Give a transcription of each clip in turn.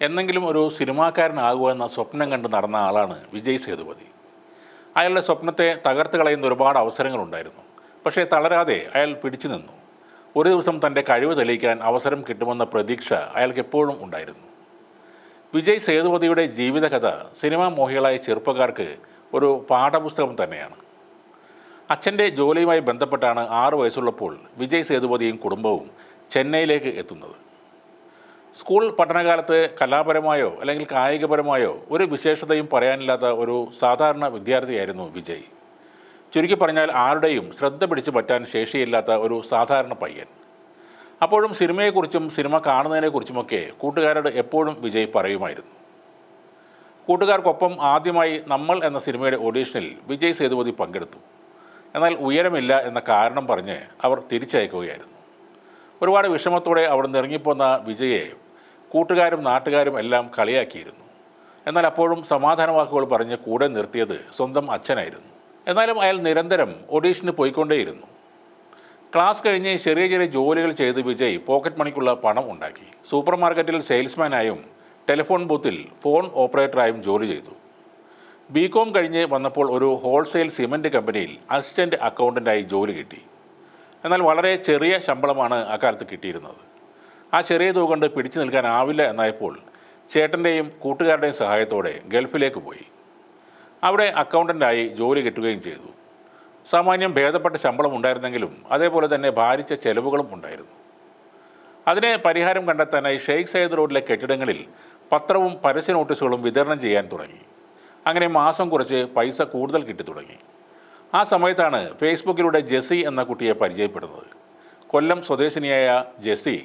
എന്നെങ്കിലും ഒരു സിനിമാക്കാരനാകുക എന്ന സ്വപ്നം കണ്ട് നടന്ന ആളാണ് വിജയ് സേതുപതി. അയാളുടെ സ്വപ്നത്തെ തകർത്ത് കളയുന്ന ഒരുപാട് അവസരങ്ങളുണ്ടായിരുന്നു. പക്ഷേ തളരാതെ അയാൾ പിടിച്ചു നിന്നു. ഒരു ദിവസം തന്റെ കഴിവ് തെളിയിക്കാൻ അവസരം കിട്ടുമെന്ന പ്രതീക്ഷ അയാൾക്ക് എപ്പോഴും ഉണ്ടായിരുന്നു. വിജയ് സേതുപതിയുടെ ജീവിതകഥ സിനിമാ മോഹികളായ ചെറുപ്പക്കാർക്ക് ഒരു പാഠപുസ്തകം തന്നെയാണ്. അച്ഛന്റെ ജോലിയുമായി ബന്ധപ്പെട്ടാണ് ആറു വയസ്സുള്ളപ്പോൾ വിജയ് സേതുപതിയും കുടുംബവും ചെന്നൈയിലേക്ക് എത്തുന്നത്. സ്കൂൾ പഠനകാലത്ത് കലാപരമായോ അല്ലെങ്കിൽ കായികപരമായോ ഒരു വിശേഷതയും പറയാനില്ലാത്ത ഒരു സാധാരണ വിദ്യാർത്ഥിയായിരുന്നു വിജയ്. ചുരുക്കി പറഞ്ഞാൽ ആരുടെയും ശ്രദ്ധ പിടിച്ചു പറ്റാൻ ശേഷിയില്ലാത്ത ഒരു സാധാരണ പയ്യൻ. അപ്പോഴും സിനിമയെക്കുറിച്ചും സിനിമ കാണുന്നതിനെക്കുറിച്ചുമൊക്കെ കൂട്ടുകാരോട് എപ്പോഴും വിജയ് പറയുമായിരുന്നു. കൂട്ടുകാർക്കൊപ്പം ആദ്യമായി നമ്മൾ എന്ന സിനിമയുടെ ഓഡീഷനിൽ വിജയ് സേതുപതി പങ്കെടുത്തു. എന്നാൽ ഉയരമില്ല എന്ന കാരണം പറഞ്ഞ് അവർ തിരിച്ചയക്കുകയായിരുന്നു. ഒരുപാട് വിഷമത്തോടെ അവിടെ നിന്ന് ഇറങ്ങിപ്പോന്ന വിജയെ കൂട്ടുകാരും നാട്ടുകാരും എല്ലാം കളിയാക്കിയിരുന്നു. എന്നാൽ അപ്പോഴും സമാധാന വാക്കുകൾ പറഞ്ഞ് കൂടെ നിർത്തിയത് സ്വന്തം അച്ഛനായിരുന്നു. എന്നാലും അയാൾ നിരന്തരം ഒഡീഷന് പോയിക്കൊണ്ടേയിരുന്നു. ക്ലാസ് കഴിഞ്ഞ് ചെറിയ ചെറിയ ജോലികൾ ചെയ്ത് വിജയ് പോക്കറ്റ് മണിക്കുള്ള പണം ഉണ്ടാക്കി. സൂപ്പർ മാർക്കറ്റിൽ സെയിൽസ്മാനായും ടെലിഫോൺ ബൂത്തിൽ ഫോൺ ഓപ്പറേറ്ററായും ജോലി ചെയ്തു. ബി കോം കഴിഞ്ഞ് വന്നപ്പോൾ ഒരു ഹോൾസെയിൽ സിമന്റ് കമ്പനിയിൽ അസിസ്റ്റന്റ് അക്കൗണ്ടന്റായി ജോലി കിട്ടി. എന്നാൽ വളരെ ചെറിയ ശമ്പളമാണ് അക്കാലത്ത് കിട്ടിയിരുന്നത്. ആ ചെറിയ തുക കൊണ്ട് പിടിച്ചു നിൽക്കാനാവില്ല എന്നായപ്പോൾ ചേട്ടന്റെയും കൂട്ടുകാരുടെയും സഹായത്തോടെ ഗൾഫിലേക്ക് പോയി. അവിടെ അക്കൗണ്ടന്റായി ജോലി കിട്ടുകയും ചെയ്തു. സാമാന്യം ഭേദപ്പെട്ട ശമ്പളം ഉണ്ടായിരുന്നെങ്കിലും അതേപോലെ തന്നെ ഭാരിച്ച ചെലവുകളും ഉണ്ടായിരുന്നു. അതിനെ പരിഹാരം കണ്ടെത്താനായി ഷെയ്ഖ് സയ്യിദ് റോഡിലെ കെട്ടിടങ്ങളിൽ പത്രവും പരസ്യ നോട്ടീസുകളും വിതരണം ചെയ്യാൻ തുടങ്ങി. അങ്ങനെ മാസം കുറച്ച് പൈസ കൂടുതൽ കിട്ടി തുടങ്ങി. ആ സമയത്താണ് ഫേസ്ബുക്കിലൂടെ ജെസ്സി എന്ന കുട്ടിയെ പരിചയപ്പെടുന്നത്. കൊല്ലം സ്വദേശിനിയായ ജെസ്സി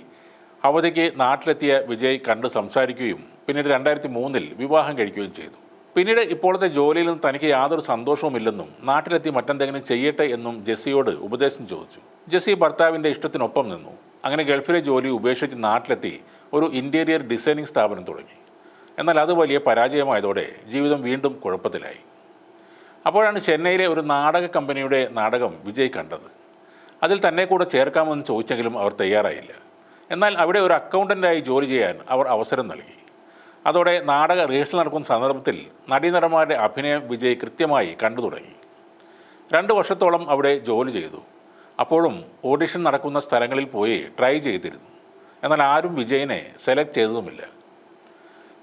അവധിക്ക് നാട്ടിലെത്തിയ വിജയ് കണ്ട് സംസാരിക്കുകയും പിന്നീട് രണ്ടായിരത്തി മൂന്നിൽ വിവാഹം കഴിക്കുകയും ചെയ്തു. പിന്നീട് ഇപ്പോഴത്തെ ജോലിയിൽ നിന്ന് തനിക്ക് യാതൊരു സന്തോഷവുമില്ലെന്നും നാട്ടിലെത്തി മറ്റെന്തെങ്കിലും ചെയ്യട്ടെ എന്നും ജെസ്സിയോട് ഉപദേശം ചോദിച്ചു. ജെസ്സി ഭർത്താവിന്റെ ഇഷ്ടത്തിനൊപ്പം നിന്നു. അങ്ങനെ ഗൾഫിലെ ജോലി ഉപേക്ഷിച്ച് നാട്ടിലെത്തി ഒരു ഇന്റീരിയർ ഡിസൈനിങ് സ്ഥാപനം തുടങ്ങി. എന്നാൽ അത് വലിയ പരാജയമായതോടെ ജീവിതം വീണ്ടും കുഴപ്പത്തിലായി. അപ്പോഴാണ് ചെന്നൈയിലെ ഒരു നാടക കമ്പനിയുടെ നാടകം വിജയ് കണ്ടത്. അതിൽ തന്നെ കൂടെ ചേർക്കാമെന്ന് ചോദിച്ചെങ്കിലും അവർ തയ്യാറായില്ല. എന്നാൽ അവിടെ ഒരു അക്കൗണ്ടന്റായി ജോലി ചെയ്യാൻ അവർ അവസരം നൽകി. അതോടെ നാടക റിഹേഴ്സൽ നടക്കുന്ന സന്ദർഭത്തിൽ നടീനടന്മാരുടെ അഭിനയ വിജയ് കൃത്യമായി കണ്ടു തുടങ്ങി. രണ്ട് വർഷത്തോളം അവിടെ ജോലി ചെയ്തു. അപ്പോഴും ഓഡിഷൻ നടക്കുന്ന സ്ഥലങ്ങളിൽ പോയി ട്രൈ ചെയ്തിരുന്നു. എന്നാൽ ആരും വിജയിനെ സെലക്ട് ചെയ്തതുമില്ല.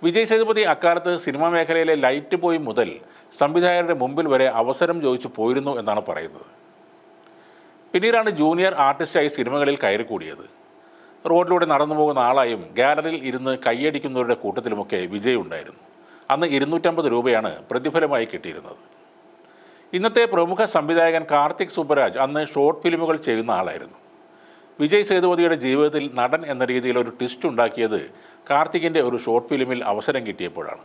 വിജയ് സേതുപതി അക്കാലത്ത് സിനിമാ മേഖലയിലെ ലൈറ്റ് പോയി മുതൽ സംവിധായകരുടെ മുമ്പിൽ വരെ അവസരം ചോദിച്ചു പോയിരുന്നു എന്നാണ് പറയുന്നത്. പിന്നീടാണ് ജൂനിയർ ആർട്ടിസ്റ്റായി സിനിമകളിൽ കയറിക്കൂടിയത്. റോഡിലൂടെ നടന്നു പോകുന്ന ആളായും ഗാലറിയിൽ ഇരുന്ന് കൈയടിക്കുന്നവരുടെ കൂട്ടത്തിലുമൊക്കെ വിജയ് ഉണ്ടായിരുന്നു അന്ന് ഇരുന്നൂറ്റമ്പത് രൂപയാണ് പ്രതിഫലമായി കിട്ടിയിരുന്നത്. ഇന്നത്തെ പ്രമുഖ സംവിധായകൻ കാർത്തിക് സുബരാജ് അന്ന് ഷോർട്ട് ഫിലിമുകൾ ചെയ്യുന്ന ആളായിരുന്നു. വിജയ് സേതുപതിയുടെ ജീവിതത്തിൽ നടൻ എന്ന രീതിയിൽ ഒരു ട്വിസ്റ്റ് ഉണ്ടാക്കിയത് കാർത്തികിന്റെ ഒരു ഷോർട്ട് ഫിലിമിൽ അവസരം കിട്ടിയപ്പോഴാണ്.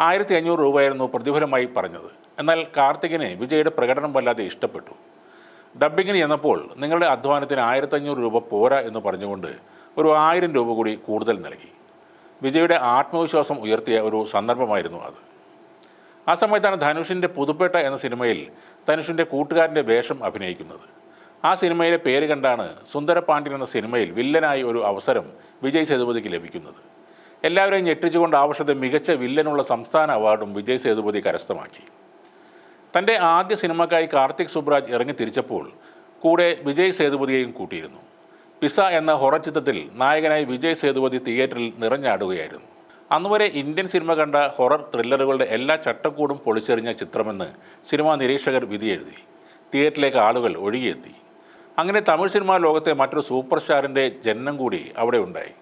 ആയിരത്തി അഞ്ഞൂറ് രൂപയായിരുന്നു പ്രതിഫലമായി പറഞ്ഞത്. എന്നാൽ കാർത്തികിന് വിജയുടെ പ്രകടനം വല്ലാതെ ഇഷ്ടപ്പെട്ടു. ഡബ്ബിങ്ങിന് ചെന്നപ്പോൾ നിങ്ങളുടെ അധ്വാനത്തിന് ആയിരത്തഞ്ഞൂറ് രൂപ പോരാ എന്ന് പറഞ്ഞുകൊണ്ട് ഒരു ആയിരം രൂപ കൂടി കൂടുതൽ നൽകി. വിജയുടെ ആത്മവിശ്വാസം ഉയർത്തിയ ഒരു സന്ദർഭമായിരുന്നു അത്. ആ സമയത്താണ് ധനുഷിന്റെ പുതുപ്പേട്ട എന്ന സിനിമയിൽ ധനുഷിന്റെ കൂട്ടുകാരന്റെ വേഷം അഭിനയിക്കുന്നത്. ആ സിനിമയിലെ പേര് കണ്ടാണ് സുന്ദരപാണ്ഡ്യൻ എന്ന സിനിമയിൽ വില്ലനായി ഒരു അവസരം വിജയ് സേതുപതിക്ക് ലഭിക്കുന്നത്. എല്ലാവരെയും ഞെട്ടിച്ചുകൊണ്ട് ആവശ്യത്തെ മികച്ച വില്ലനുള്ള സംസ്ഥാന അവാർഡും വിജയ് സേതുപതി കരസ്ഥമാക്കി. തന്റെ ആദ്യ സിനിമക്കായി കാർത്തിക് സുബ്രാജ് ഇറങ്ങി തിരിച്ചപ്പോൾ കൂടെ വിജയ് സേതുപതിയെയും കൂട്ടിയിരുന്നു. പിസ എന്ന ഹൊറർ ചിത്രത്തിൽ നായകനായി വിജയ് സേതുപതി തിയേറ്ററിൽ നിറഞ്ഞാടുകയായിരുന്നു. അന്നുവരെ ഇന്ത്യൻ സിനിമ കണ്ട ഹൊറർ ത്രില്ലറുകളുടെ എല്ലാ ചട്ടക്കൂടും പൊളിച്ചെറിഞ്ഞ ചിത്രമെന്ന് സിനിമാ നിരീക്ഷകർ വിധിയെഴുതി തിയേറ്ററിലേക്ക് ആളുകൾ ഒഴുകിയെത്തി. അങ്ങനെ തമിഴ് സിനിമാ ലോകത്തെ മറ്റൊരു സൂപ്പർ സ്റ്റാറിന്റെ ജന്മം കൂടി അവിടെ ഉണ്ടായി.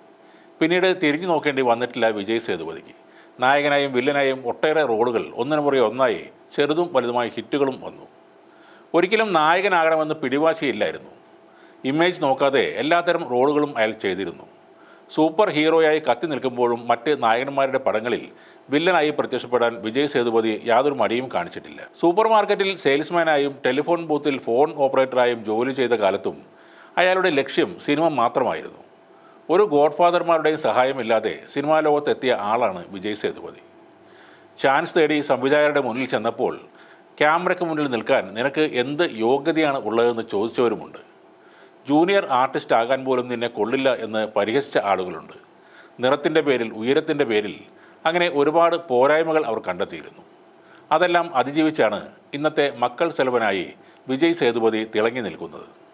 പിന്നീട് തിരിഞ്ഞു നോക്കേണ്ടി വന്നിട്ടില്ല വിജയ് സേതുപതിക്ക്. നായകനായും വില്ലനായും ഒട്ടേറെ റോളുകൾ ഒന്നിനു പുറകെ ഒന്നായി ചെറുതും വലുതുമായ ഹിറ്റുകളും വന്നു. ഒരിക്കലും നായകനാകണമെന്ന് പിടിവാശിയില്ലായിരുന്നു. ഇമേജ് നോക്കാതെ എല്ലാത്തരം റോളുകളും അയാൾ ചെയ്തിരുന്നു. സൂപ്പർ ഹീറോയായി കത്തി നിൽക്കുമ്പോഴും മറ്റ് നായകന്മാരുടെ പടങ്ങളിൽ വില്ലനായി പ്രത്യക്ഷപ്പെടാൻ വിജയ് സേതുപതി യാതൊരു മടിയും കാണിച്ചിട്ടില്ല. സൂപ്പർ മാർക്കറ്റിൽ സെയിൽസ്മാനായും ടെലിഫോൺ ബൂത്തിൽ ഫോൺ ഓപ്പറേറ്ററായും ജോലി ചെയ്ത കാലത്തും അയാളുടെ ലക്ഷ്യം സിനിമ മാത്രമായിരുന്നു. ഒരു ഗോഡ്ഫാദർമാരുടെയും സഹായമില്ലാതെ സിനിമാ ലോകത്തെത്തിയ ആളാണ് വിജയ് സേതുപതി. ചാൻസ് തേടി സംവിധായകരുടെ മുന്നിൽ ചെന്നപ്പോൾ ക്യാമറയ്ക്ക് മുന്നിൽ നിൽക്കാൻ നിനക്ക് എന്ത് യോഗ്യതയാണ് ഉള്ളതെന്ന് ചോദിച്ചവരുമുണ്ട്. ജൂനിയർ ആർട്ടിസ്റ്റ് ആകാൻ പോലും നിന്നെ കൊള്ളില്ല എന്ന് പരിഹസിച്ച ആളുകളുണ്ട്. നിറത്തിന്റെ പേരിൽ ഉയരത്തിന്റെ പേരിൽ അങ്ങനെ ഒരുപാട് പോരായ്മകൾ അവർ കണ്ടെത്തിയിരുന്നു. അതെല്ലാം അതിജീവിച്ചാണ് ഇന്നത്തെ മക്കൾ സെലവനായി വിജയ് സേതുപതി തിളങ്ങി നിൽക്കുന്നത്.